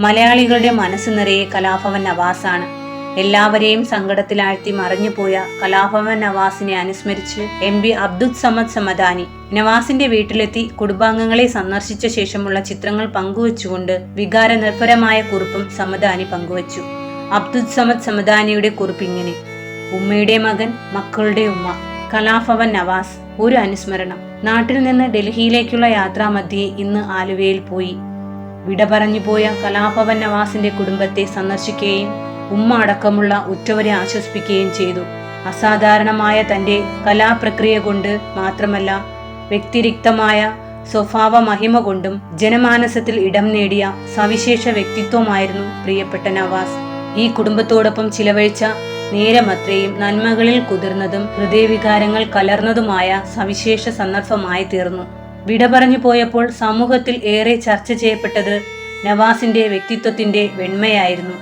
മലയാളികളുടെ മനസ്സ് നിറയെ കലാഭവൻ നവാസാണ്. എല്ലാവരെയും സങ്കടത്തിലാഴ്ത്തി മറഞ്ഞുപോയ കലാഭവൻ നവാസിനെ അനുസ്മരിച്ച് എം പി അബ്ദുൽ സമദ് സമദാനി നവാസിന്റെ വീട്ടിലെത്തി കുടുംബാംഗങ്ങളെ സന്ദർശിച്ച ശേഷമുള്ള ചിത്രങ്ങൾ പങ്കുവച്ചുകൊണ്ട് വികാര നിർഭരമായ കുറിപ്പും സമദാനി പങ്കുവച്ചു. അബ്ദുൽ സമദ് സമദാനിയുടെ കുറിപ്പ് ഇങ്ങനെ. ഉമ്മയുടെ മകൻ മക്കളുടെ ഉമ്മ. കലാഭവൻ നവാസ് ഒരു അനുസ്മരണം. നാട്ടിൽ നിന്ന് ഡൽഹിയിലേക്കുള്ള യാത്രാമധ്യേ ഇന്ന് ആലുവയിൽ പോയി. വിട പറഞ്ഞു പോയ കലാഭവൻ നവാസിന്റെ കുടുംബത്തെ സന്ദർശിക്കുകയും ഉമ്മ അടക്കമുള്ള ഉറ്റവരെ ആശ്വസിപ്പിക്കുകയും ചെയ്തു. അസാധാരണമായ തന്റെ കലാപ്രക്രിയ കൊണ്ട് മാത്രമല്ല വ്യക്തിരിക്തമായ സ്വഭാവ മഹിമ കൊണ്ടും ജനമാനസത്തിൽ ഇടം നേടിയ സവിശേഷ വ്യക്തിത്വമായിരുന്നു പ്രിയപ്പെട്ട നവാസ്. ഈ കുടുംബത്തോടൊപ്പം ചിലവഴിച്ച നേരമത്രയും നന്മകളിൽ കുതിർന്നതും ഹൃദയവികാരങ്ങൾ കലർന്നതുമായ സവിശേഷ സന്ദർഭമായി തീർന്നു വിട പറഞ്ഞു പോയപ്പോൾ സമൂഹത്തിൽ ഏറെ ചർച്ച ചെയ്യപ്പെട്ടത് നവാസിന്റെ വ്യക്തിത്വത്തിന്റെ വെണ്മയായിരുന്നു.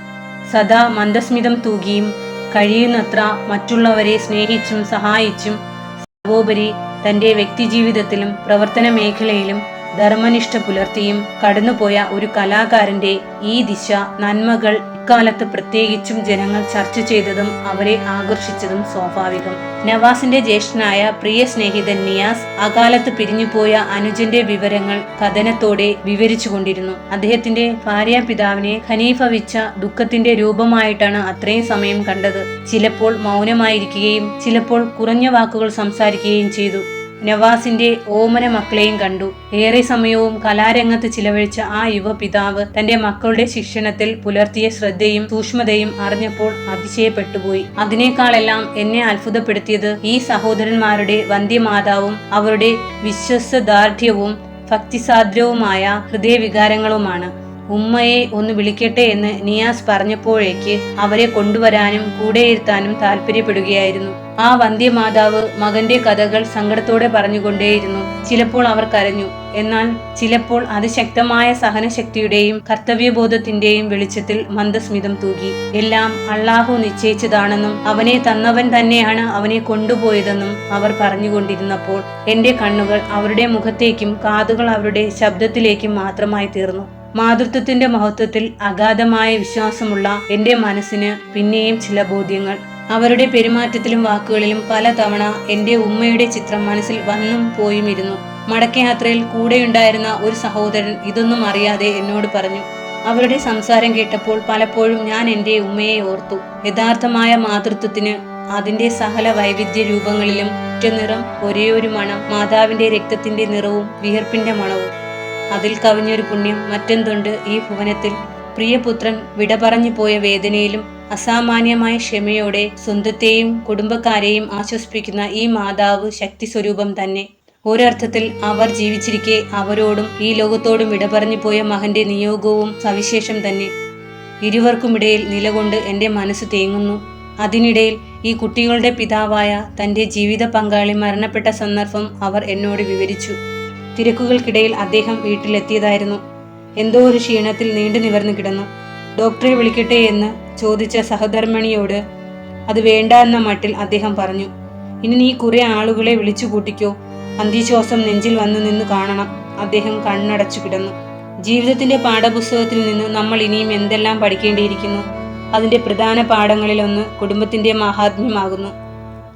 സദാ മന്ദസ്മിതം തൂകിയും കഴിയുന്നത്ര മറ്റുള്ളവരെ സ്നേഹിച്ചും സഹായിച്ചും സർവോപരി തന്റെ വ്യക്തിജീവിതത്തിലും പ്രവർത്തന മേഖലയിലും ധർമ്മനിഷ്ഠ പുലർത്തിയും കടന്നുപോയ ഒരു കലാകാരന്റെ ഈ ദിശ നന്മകൾ ഇക്കാലത്ത് പ്രത്യേകിച്ചും ജനങ്ങൾ ചർച്ച ചെയ്തതും അവരെ ആകർഷിച്ചതും സ്വാഭാവികം. നവാസിന്റെ ജ്യേഷ്ഠനായ പ്രിയ സ്നേഹിതൻ നിയാസ് അകാലത്ത് പിരിഞ്ഞുപോയ അനുജന്റെ വിവരങ്ങൾ കഥനത്തോടെ വിവരിച്ചുകൊണ്ടിരുന്നു. അദ്ദേഹത്തിന്റെ ഭാര്യാപിതാവിനെ ഖനീഫ വിച്ച ദുഃഖത്തിന്റെ രൂപമായിട്ടാണ് അത്രയും സമയം കണ്ടത്. ചിലപ്പോൾ മൗനമായിരിക്കുകയും ചിലപ്പോൾ കുറഞ്ഞ വാക്കുകൾ സംസാരിക്കുകയും ചെയ്തു. നവാസിന്റെ ഓമന മക്കളെയും കണ്ടു. ഏറെ സമയവും കലാരംഗത്ത് ചിലവഴിച്ച ആ യുവ പിതാവ് തന്റെ മക്കളുടെ ശിക്ഷണത്തിൽ പുലർത്തിയ ശ്രദ്ധയും സൂക്ഷ്മതയും അറിഞ്ഞപ്പോൾ അതിശയപ്പെട്ടുപോയി. അതിനേക്കാളെല്ലാം എന്നെ അത്ഭുതപ്പെടുത്തിയത് ഈ സഹോദരന്മാരുടെ വന്ധ്യമാതാവും അവരുടെ വിശ്വസദാർഢ്യവും ഭക്തിസാദ്രവുമായ ഹൃദയവികാരങ്ങളുമാണ്. ഉമ്മയെ ഒന്ന് വിളിക്കട്ടെ എന്ന് നിയാസ് പറഞ്ഞപ്പോഴേക്ക് അവരെ കൊണ്ടുവരാനും കൂടെയിരുത്താനും താല്പര്യപ്പെടുകയായിരുന്നു. ആ വന്ധ്യമാതാവ് മകന്റെ കഥകൾ സങ്കടത്തോടെ പറഞ്ഞുകൊണ്ടേയിരുന്നു. ചിലപ്പോൾ അവർ കരഞ്ഞു. എന്നാൽ ചിലപ്പോൾ അതിശക്തമായ സഹനശക്തിയുടെയും കർത്തവ്യബോധത്തിന്റെയും വെളിച്ചത്തിൽ മന്ദസ്മിതം തൂകി. എല്ലാം അള്ളാഹു നിശ്ചയിച്ചതാണെന്നും അവനെ തന്നവൻ തന്നെയാണ് അവനെ കൊണ്ടുപോയതെന്നും അവർ പറഞ്ഞുകൊണ്ടിരുന്നപ്പോൾ എന്റെ കണ്ണുകൾ അവരുടെ മുഖത്തേക്കും കാതുകൾ അവരുടെ ശബ്ദത്തിലേക്കും മാത്രമായി തീർന്നു. മാതൃത്വത്തിന്റെ മഹത്വത്തിൽ അഗാധമായ വിശ്വാസമുള്ള എന്റെ മനസ്സിന് പിന്നെയും ചില ബോധ്യങ്ങൾ. അവരുടെ പെരുമാറ്റത്തിലും വാക്കുകളിലും പലതവണ എന്റെ ഉമ്മയുടെ ചിത്രം മനസ്സിൽ വന്നും പോയും പോയുമിരുന്നു മടക്കയാത്രയിൽ കൂടെയുണ്ടായിരുന്ന ഒരു സഹോദരൻ ഇതൊന്നും അറിയാതെ എന്നോട് പറഞ്ഞു. അവരുടെ സംസാരം കേട്ടപ്പോൾ പലപ്പോഴും ഞാൻ എന്റെ ഉമ്മയെ ഓർത്തു. യഥാർത്ഥമായ മാതൃത്വത്തിന് അതിന്റെ സകല വൈവിധ്യ രൂപങ്ങളിലും നിറം ഒരേ ഒരു മണം മാതാവിന്റെ രക്തത്തിന്റെ നിറവും വിയർപ്പിന്റെ മണവും. അതിൽ കവിഞ്ഞൊരു പുണ്യം മറ്റെന്തുണ്ട്? ഈ ഭുവനത്തിൽ പ്രിയപുത്രൻ വിട പറഞ്ഞു പോയ വേദനയിലും അസാമാന്യമായ ക്ഷമയോടെ സ്വന്തത്തെയും കുടുംബക്കാരെയും ആശ്വസിപ്പിക്കുന്ന ഈ മാതാവ് ശക്തി സ്വരൂപം തന്നെ. ഒരർത്ഥത്തിൽ അവർ ജീവിച്ചിരിക്കെ അവരോടും ഈ ലോകത്തോടും വിട പറഞ്ഞു പോയ മകന്റെ നിയോഗവും സവിശേഷം തന്നെ. ഇരുവർക്കുമിടയിൽ നിലകൊണ്ട് എന്റെ മനസ്സ് തേങ്ങുന്നു. അതിനിടയിൽ ഈ കുട്ടികളുടെ പിതാവായ തന്റെ ജീവിത പങ്കാളി മരണപ്പെട്ട സന്ദർഭം അവർ എന്നോട് വിവരിച്ചു. തിരക്കുകൾക്കിടയിൽ അദ്ദേഹം വീട്ടിലെത്തിയതായിരുന്നു. എന്തോ ഒരു ക്ഷീണത്തിൽ നീണ്ടു നിവർന്നു കിടന്നു. ഡോക്ടറെ വിളിക്കട്ടെ എന്ന് ചോദിച്ച സഹധർമ്മിണിയോട് അത് വേണ്ട എന്ന മട്ടിൽ അദ്ദേഹം പറഞ്ഞു. ഇനി നീ കുറെ ആളുകളെ വിളിച്ചു കൂട്ടിക്കോ. അന്തിശ്വാസം നെഞ്ചിൽ വന്നു നിന്ന് കാണണം. അദ്ദേഹം കണ്ണടച്ചു കിടന്നു. ജീവിതത്തിന്റെ പാഠപുസ്തകത്തിൽ നിന്ന് നമ്മൾ ഇനിയും എന്തെല്ലാം പഠിക്കേണ്ടിയിരിക്കുന്നു? അതിന്റെ പ്രധാന പാഠങ്ങളിലൊന്ന് കുടുംബത്തിന്റെ മഹാത്മ്യമാകുന്നു.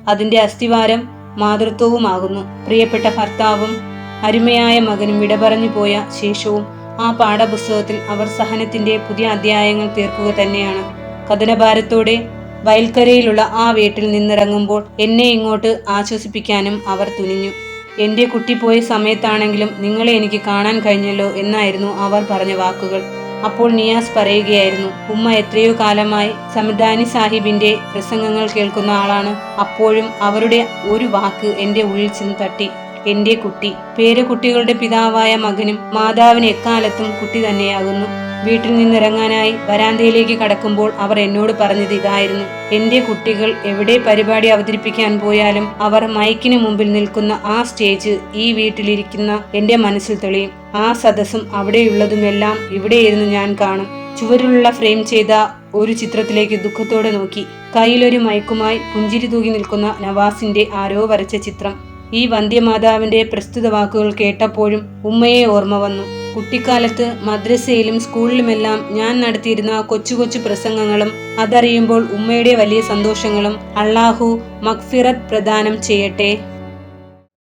അതിന്റെ അസ്ഥിവാരം മാതൃത്വവുമാകുന്നു. പ്രിയപ്പെട്ട ഭർത്താവും അരുമയായ മകനും വിട പറഞ്ഞു പോയ ശേഷവും ആ പാഠപുസ്തകത്തിൽ അവർ സഹനത്തിന്റെ പുതിയ അധ്യായങ്ങൾ തീർക്കുക തന്നെയാണ്. കഥനഭാരത്തോടെ വയൽക്കരയിലുള്ള ആ വീട്ടിൽ നിന്നിറങ്ങുമ്പോൾ എന്നെ ഇങ്ങോട്ട് ആശ്വസിപ്പിക്കാനും അവർ തുനിഞ്ഞു. എന്റെ കുട്ടി പോയ സമയത്താണെങ്കിലും നിങ്ങളെ എനിക്ക് കാണാൻ കഴിഞ്ഞല്ലോ എന്നായിരുന്നു അവർ പറഞ്ഞ വാക്കുകൾ. അപ്പോൾ നിയാസ് പറയുകയായിരുന്നു ഉമ്മ എത്രയോ കാലമായി സമദാനി സാഹിബിന്റെ പ്രസംഗങ്ങൾ കേൾക്കുന്ന ആളാണ്. അപ്പോഴും അവരുടെ ഒരു വാക്ക് എന്റെ ഉള്ളിൽ ചെന്ന് തട്ടി. എന്റെ കുട്ടി. പേരക്കുട്ടികളുടെ പിതാവായ മകനും മാതാവിന് എക്കാലത്തും കുട്ടി തന്നെയാകുന്നു. വീട്ടിൽ നിന്നിറങ്ങാനായി വരാന്തയിലേക്ക് കടക്കുമ്പോൾ അവർ എന്നോട് പറഞ്ഞത് ഇതായിരുന്നു. എന്റെ കുട്ടികൾ എവിടെ പരിപാടി അവതരിപ്പിക്കാൻ പോയാലും അവർ മൈക്കിന് മുമ്പിൽ നിൽക്കുന്ന ആ സ്റ്റേജ് ഈ വീട്ടിലിരിക്കുന്ന എന്റെ മനസ്സിൽ തെളിയും. ആ സദസ്സും അവിടെയുള്ളതുമെല്ലാം ഇവിടെയിരുന്ന് ഞാൻ കാണും. ചുവരിലുള്ള ഫ്രെയിം ചെയ്ത ഒരു ചിത്രത്തിലേക്ക് ദുഃഖത്തോടെ നോക്കി. കയ്യിലൊരു മയക്കുമായി പുഞ്ചിരി തൂകി നിൽക്കുന്ന നവാസിന്റെ ആരോ വരച്ച ചിത്രം. ഈ വന്ധ്യമാതാവിന്റെ പ്രസ്തുത വാക്കുകൾ കേട്ടപ്പോഴും ഉമ്മയെ ഓർമ്മ വന്നു. കുട്ടിക്കാലത്ത് മദ്രസയിലും സ്കൂളിലുമെല്ലാം ഞാൻ നടത്തിയിരുന്ന കൊച്ചു കൊച്ചു പ്രസംഗങ്ങളും അതറിയുമ്പോൾ ഉമ്മയുടെ വലിയ സന്തോഷങ്ങളും അള്ളാഹു മഗ്ഫിറത്ത് പ്രദാനം ചെയ്യട്ടെ